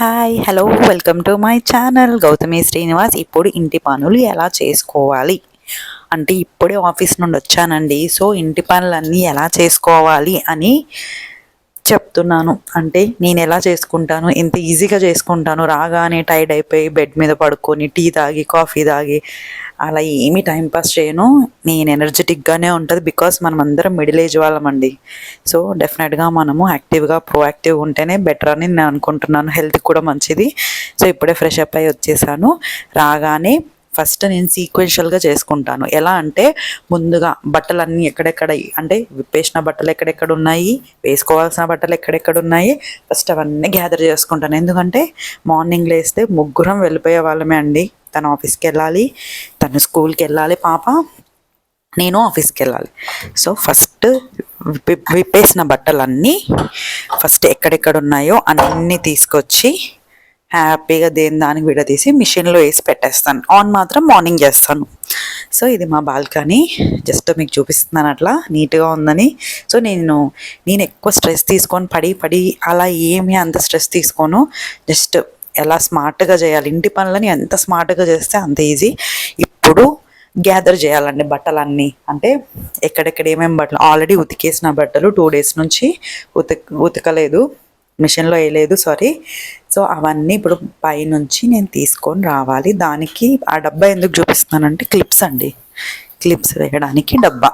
Hi hello welcome to my channel Gautami Srinivas ఇప్పుడు ఇంటి పనులు ఎలా చేసుకోవాలి? అంటే ఇప్పుడే ఆఫీస్ నుండి వచ్చానండి. సో ఇంటి పనులన్నీ ఎలా చేసుకోవాలి అని చెప్తున్నాను. అంటే నేను ఎలా చేసుకుంటాను ఎంత ఈజీగా చేసుకుంటాను రాగానే టైర్డ్ అయిపోయి బెడ్ మీద పడుకొని టీ తాగి కాఫీ తాగి అలా ఏమీ టైంపాస్ చేయను. నేను ఎనర్జెటిక్గానే ఉంటుంది బికాస్ మనం అందరం మిడిల్ ఏజ్ వాళ్ళమండి సో డెఫినెట్గా మనము యాక్టివ్గా ప్రోయాక్టివ్ ఉంటేనే బెటర్ అని నేను అనుకుంటున్నాను. హెల్త్ కూడా మంచిది. సో ఇప్పుడే ఫ్రెష్ అప్ అయ్యి వచ్చేసాను. రాగానే ఫస్ట్ నేను సీక్వెన్షియల్గా చేసుకుంటాను. ఎలా అంటే ముందుగా బట్టలన్నీ ఎక్కడెక్కడ అంటే విప్పేసిన బట్టలు ఎక్కడెక్కడ ఉన్నాయి వేసుకోవాల్సిన బట్టలు ఎక్కడెక్కడ ఉన్నాయి ఫస్ట్ అవన్నీ గ్యాదర్ చేసుకుంటాను. ఎందుకంటే మార్నింగ్ లేస్తే ముగ్గురం వెళ్ళిపోయే వాళ్ళమే అండి. తను ఆఫీస్కి వెళ్ళాలి తను స్కూల్కి వెళ్ళాలి పాప నేను ఆఫీస్కి వెళ్ళాలి. సో ఫస్ట్ విప్పేసిన బట్టలన్నీ ఫస్ట్ ఎక్కడెక్కడ ఉన్నాయో అన్నీ తీసుకొచ్చి హ్యాపీగా దేని దానికి విడదీసి మిషన్లో వేసి పెట్టేస్తాను. ఆన్ మాత్రం మార్నింగ్ చేస్తాను. సో ఇది మా బాల్కనీ. జస్ట్ మీకు చూపిస్తున్నాను అట్లా. నీట్గా ఉందని. సో నేను నేను ఎక్కువ స్ట్రెస్ తీసుకొని పడి పడి అలా ఏమీ అంత స్ట్రెస్ తీసుకోను. జస్ట్ ఎలా స్మార్ట్గా చేయాలి? ఇంటి పనులని ఎంత స్మార్ట్గా చేస్తే అంత ఈజీ ఇప్పుడు గ్యాదర్ చేయాలండి బట్టలన్నీ. అంటే ఎక్కడెక్కడ ఏమేమి బట్టలు? ఆల్రెడీ ఉతికేసిన బట్టలు టూ డేస్ నుంచి ఉతక ఉతకలేదు. మిషన్లో వేయలేదు సారీ. సో అవన్నీ ఇప్పుడు పైనుంచి నేను తీసుకొని రావాలి. దానికి ఆ డబ్బా ఎందుకు చూపిస్తున్నానంటే క్లిప్స్ అండి. క్లిప్స్ వేయడానికి డబ్బా.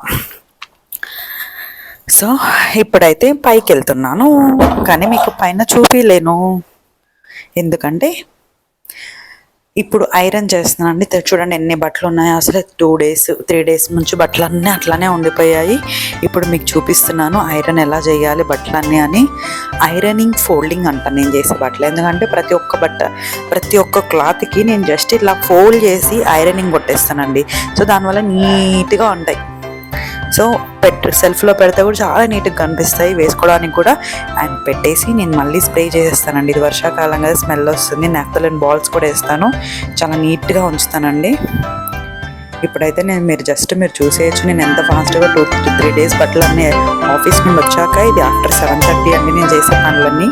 సో ఇప్పుడైతే పైకి వెళ్తున్నాను. కానీ మీకు పైన చూపిలేను. ఎందుకంటే ఇప్పుడు ఐరన్ చేస్తున్నానండి. చూడండి ఎన్ని బట్టలు ఉన్నాయో అసలు టూ డేస్ త్రీ డేస్ నుంచి బట్టలన్నీ అట్లానే ఉండిపోయాయి. ఇప్పుడు మీకు చూపిస్తున్నాను ఐరన్ ఎలా చేయాలి బట్టలన్నీ అని. ఐరనింగ్ ఫోల్డింగ్ అంట నేను చేసే బట్టలు. ఎందుకంటే ప్రతి ఒక్క బట్ట ప్రతి ఒక్క క్లాత్కి నేను జస్ట్ ఇలా ఫోల్డ్ చేసి ఐరనింగ్ కొట్టేస్తానండి. సో దానివల్ల నీట్గా ఉంటాయి. సో పెట్టు సెల్ఫ్లో పెడితే కూడా చాలా నీట్గా కనిపిస్తాయి వేసుకోవడానికి కూడా. అండ్ పెట్టేసి నేను మళ్ళీ స్ప్రే చేసేస్తానండి. ఇది వర్షాకాలం కదా స్మెల్ వస్తుంది. నెఫ్తలిన్ బాల్స్ కూడా వేస్తాను. చాలా నీట్గా ఉంచుతానండి. ఇప్పుడైతే నేను మీరు జస్ట్ మీరు చూసేయచ్చు. నేను ఎంత ఫాస్ట్గా టూ త్రీ డేస్ బట్టలన్నీ ఆఫీస్ నుండి వచ్చాక ఇది ఆఫ్టర్ సెవెన్ థర్టీ అండి నేను చేసే పనులన్నీ.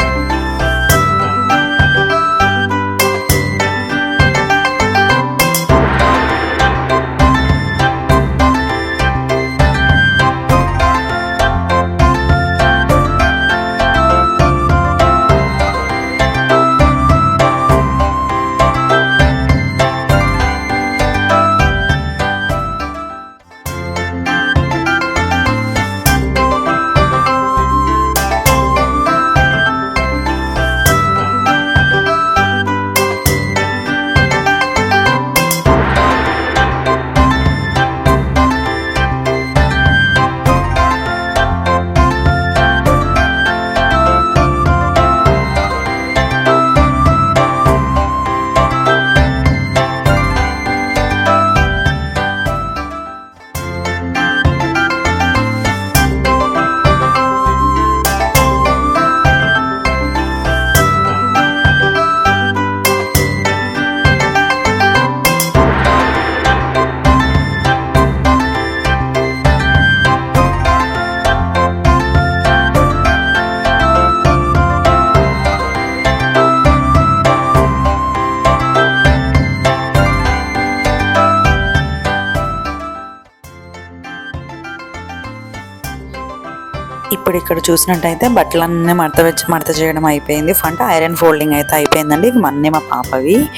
ఇప్పుడు ఇక్కడ చూసినట్టయితే బట్టలన్నీ మడత వచ్చి మడత చేయడం అయిపోయింది. ఫంట ఐరన్ ఫోల్డింగ్ అయితే అయిపోయిందండి. ఇవి అన్నీ మా పాపవి.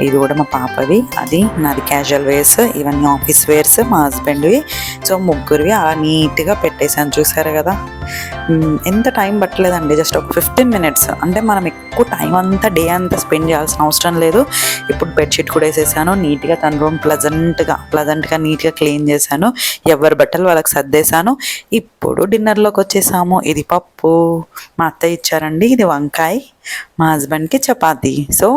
ఇది కూడా మా పాపవి. అది నాది క్యాజువల్ వేర్స్ ఇవన్నీ ఆఫీస్ వేర్స్ మా హస్బెండ్వి సో ముగ్గురివి అలా నీట్గా పెట్టేశాను. చూసారు కదా? ఎంత టైం పట్టలేదండి జస్ట్ ఒక ఫిఫ్టీన్ మినిట్స్ అంటే మనం ఎక్కువ టైం అంతా డే అంతా స్పెండ్ చేయాల్సిన అవసరం లేదు. ఇప్పుడు బెడ్షీట్ కూడా వేసేసాను నీట్గా తన రూమ్ ప్లజెంట్గా ప్లజెంట్గా నీట్గా క్లీన్ చేశాను. ఎవరి బట్టలు వాళ్ళకి సర్దేశాను. ఇప్పుడు డిన్నర్లోకి వచ్చేసాము. ఇది పప్పు మా అత్త ఇచ్చారండి ఇది వంకాయ. మా హస్బెండ్కి చపాతి. సో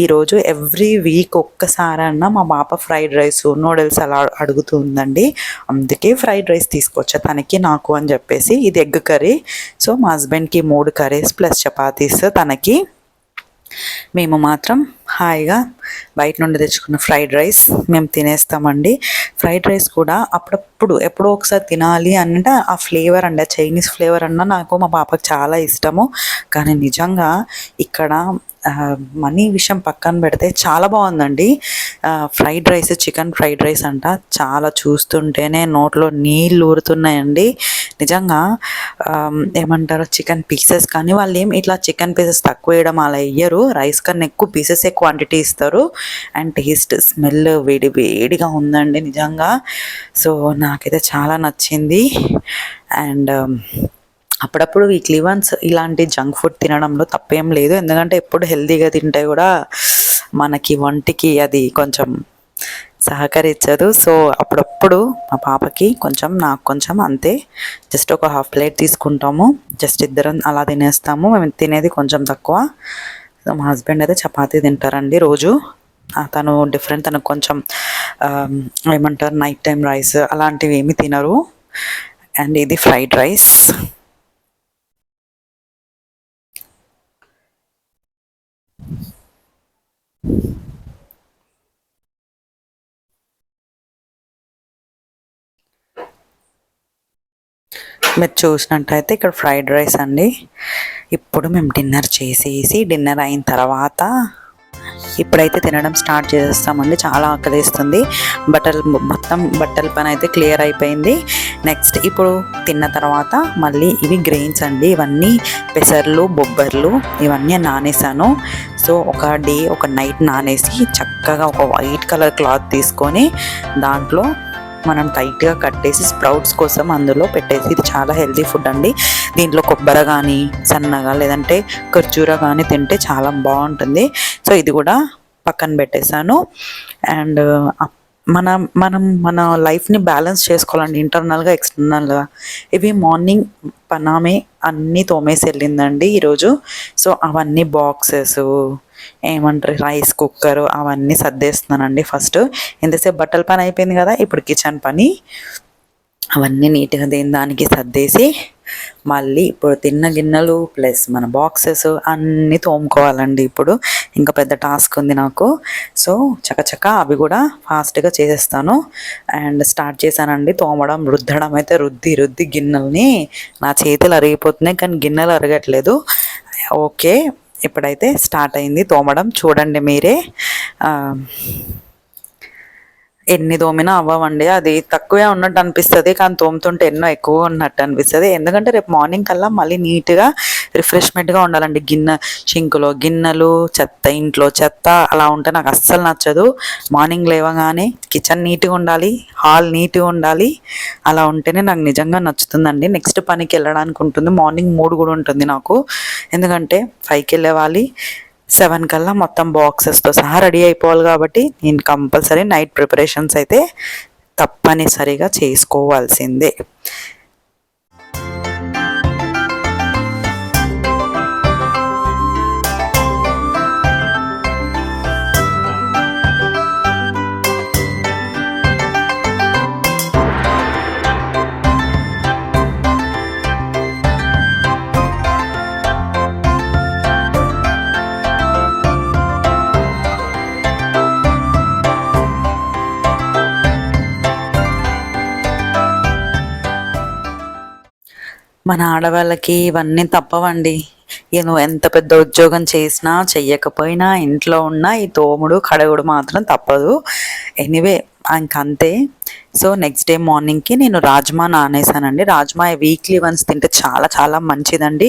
ఈరోజు ఎవ్రీ వీక్ ఒక్కసారన్నా మా పాప ఫ్రైడ్ రైస్ నూడిల్స్ అలా అడుగుతుందండి అందుకే ఫ్రైడ్ రైస్ తీసుకొచ్చా తనకి నాకు అని చెప్పేసి ఇది ఎగ్ కర్రీ. సో మా హస్బెండ్కి మూడు కర్రీస్ ప్లస్ చపాతీస్ తనకి. మేము మాత్రం హాయిగా బయట నుండి తెచ్చుకున్న ఫ్రైడ్ రైస్ మేము తినేస్తామండి. ఫ్రైడ్ రైస్ కూడా అప్పుడప్పుడు ఎప్పుడో ఒకసారి తినాలి అంటే ఆ ఫ్లేవర్ అండి ఆ చైనీస్ ఫ్లేవర్ అన్న నాకు మా పాపకు చాలా ఇష్టము. కానీ నిజంగా ఇక్కడ మనీ విషయం పక్కన పెడితే చాలా బాగుందండి. Fried rice chicken fried rice అంట. చాలా చూస్తుంటేనే నోట్లో నీళ్ళు ఊరుతున్నాయండి. నిజంగా ఏమంటారు చికెన్ పీసెస్ కానీ వాళ్ళు ఏం ఇట్లా చికెన్ పీసెస్ తక్కువ వేయడం అలా వేయరు రైస్ కన్నా ఎక్కువ పీసెస్ క్వాంటిటీ ఇస్తారు. అండ్ టేస్ట్ స్మెల్ వేడి వేడిగా ఉందండి నిజంగా. సో నాకైతే చాలా నచ్చింది. అండ్ అప్పుడప్పుడు వీక్లీ వన్స్ ఇలాంటి జంక్ ఫుడ్ తినడంలో తప్పేం లేదు. ఎందుకంటే ఎప్పుడు హెల్తీగా తింటే కూడా మనకి వంటికి అది కొంచెం సహకరించదు. సో అప్పుడప్పుడు మా పాపకి కొంచెం నాకు కొంచెం అంతే. జస్ట్ ఒక హాఫ్ ప్లేట్ తీసుకుంటాము. జస్ట్ ఇద్దరం అలా తినేస్తాము. మేము తినేది కొంచెం తక్కువ. మా హస్బెండ్ అయితే చపాతీ తింటారండి రోజు. తను డిఫరెంట్. తనకు కొంచెం ఏమంటారు నైట్ టైం రైస్ అలాంటివి ఏమి తినరు. అండ్ ఇది ఫ్రైడ్ రైస్. మీరు చూసినట్టయితే ఇక్కడ ఫ్రైడ్ రైస్ అండి. ఇప్పుడు మేము డిన్నర్ చేసేసి డిన్నర్ అయిన తర్వాత ఇప్పుడైతే తినడం స్టార్ట్ చేసేస్తామండి చాలా ఆకలిస్తుంది. బట్టలు మొత్తం బట్టల పని అయితే క్లియర్ అయిపోయింది. నెక్స్ట్ ఇప్పుడు తిన్న తర్వాత మళ్ళీ ఇవి గ్రెయిన్స్ అండి. ఇవన్నీ పెసర్లు బొబ్బర్లు ఇవన్నీ నానేసాను. సో ఒక డే ఒక నైట్ నానేసి చక్కగా ఒక వైట్ కలర్ క్లాత్ తీసుకొని దాంట్లో మనం టైట్గా కట్టేసి స్ప్రౌట్స్ కోసం అందులో పెట్టేసి ఇది చాలా హెల్తీ ఫుడ్ అండి. దీంట్లో కొబ్బరి కానీ సన్నగా లేదంటే ఖర్జూర కానీ తింటే చాలా బాగుంటుంది. సో ఇది కూడా పక్కన పెట్టేశాను. అండ్ మన మనం మన లైఫ్ని బ్యాలెన్స్ చేసుకోవాలండి. ఇంటర్నల్గా ఎక్స్టర్నల్గా ఇవి మార్నింగ్ పనామే అన్నీ తోమేసి వెళ్ళిందండి ఈరోజు. సో అవన్నీ బాక్సెస్ ఏమంటారు రైస్ కుక్కర్ అవన్నీ సర్దేస్తున్నానండి ఫస్ట్ ఎంతసేపు బట్టల పని అయిపోయింది కదా ఇప్పుడు కిచెన్ పని. అవన్నీ నీట్గా దేని దానికి సర్దేసి మళ్ళీ ఇప్పుడు తిన్న గిన్నెలు ప్లస్ మన బాక్సెస్ అన్నీ తోముకోవాలండి ఇప్పుడు. ఇంకా పెద్ద టాస్క్ ఉంది నాకు. సో చకచక అవి కూడా ఫాస్ట్గా చేసేస్తాను. అండ్ స్టార్ట్ చేశానండి తోమడం రుద్దడం అయితే రుద్ది రుద్ది గిన్నెల్ని. నా చేతులు అరిగిపోతున్నాయి కానీ గిన్నెలు అరగట్లేదు. ఓకే ఇప్పుడైతే స్టార్ట్ అయింది తోమడం. చూడండి మీరే. ఎన్ని తోమినా అవ్వండి అది తక్కువే ఉన్నట్టు అనిపిస్తుంది కానీ తోముతుంటే ఎన్నో ఎక్కువ ఉన్నట్టు అనిపిస్తుంది. ఎందుకంటే రేపు మార్నింగ్ కల్లా మళ్ళీ నీట్గా రిఫ్రెష్మెంట్గా ఉండాలండి. గిన్నె చింకులో గిన్నెలు చెత్త ఇంట్లో చెత్త అలా ఉంటే నాకు అస్సలు నచ్చదు. మార్నింగ్ లేవగానే కిచెన్ నీట్గా ఉండాలి హాల్ నీట్గా ఉండాలి అలా ఉంటేనే నాకు నిజంగా నచ్చుతుందండి. నెక్స్ట్ పనికి వెళ్ళడానికి ఉంటుంది. మార్నింగ్ మూడు కూడా ఉంటుంది నాకు. ఎందుకంటే ఫైవ్కి వెళ్ళేవాలి సెవెన్ కల్లా మొత్తం బాక్సెస్తో సహా రెడీ అయిపోవాలి కాబట్టి నేను కంపల్సరీ నైట్ ప్రిపరేషన్స్ అయితే తప్పనిసరిగా చేసుకోవాల్సిందే. మన ఆడవాళ్ళకి ఇవన్నీ తప్పవండి. నువ్వు ఎంత పెద్ద ఉద్యోగం చేసినా చెయ్యకపోయినా ఇంట్లో ఉన్న ఈ తోముడు కడగుడు మాత్రం తప్పదు. ఎనీవే ఇంకంతే. సో నెక్స్ట్ డే మార్నింగ్కి నేను రాజ్మా నానేసానండి. రాజ్మా వీక్లీ వన్స్ తింటే చాలా చాలా మంచిదండి.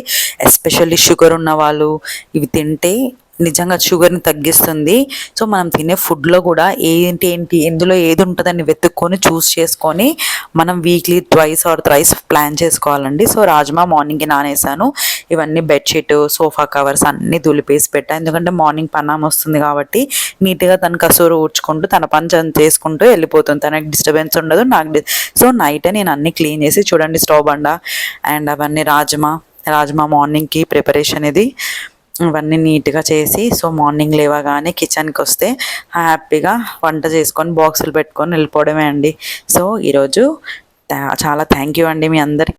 ఎస్పెషల్లీ షుగర్ ఉన్న వాళ్ళు ఇవి తింటే నిజంగా షుగర్ని తగ్గిస్తుంది. సో మనం తినే ఫుడ్లో కూడా ఏంటి ఏంటి ఎందులో ఏది ఉంటుందని వెతుక్కొని చూస్ చేసుకొని మనం weekly twice or thrice plan చేసుకోవాలండి. సో రాజ్మా మార్నింగ్కి నానేసాను. ఇవన్నీ బెడ్షీట్ సోఫా కవర్స్ అన్నీ దులిపేసి పెట్టా. ఎందుకంటే మార్నింగ్ పన్నాం వస్తుంది కాబట్టి నీట్గా తన కసూరు ఊడ్చుకుంటూ తన పని చేసుకుంటూ వెళ్ళిపోతుంది. తనకి డిస్టర్బెన్స్ ఉండదు నాకు సో నైట్ నేను అన్నీ క్లీన్ చేసి చూడండి స్టవ్ బండ. అండ్ అవన్నీ రాజ్మా రాజ్మా మార్నింగ్కి ప్రిపరేషన్ ఇది. ఇవన్నీ నీట్గా చేసి సో మార్నింగ్ లేవగానే కిచెన్కి వస్తే హ్యాపీగా వంట చేసుకొని బాక్సులు పెట్టుకొని వెళ్ళిపోవడమే అండి. సో ఈరోజు చాలా థ్యాంక్ యూ అండి మీ అందరికి.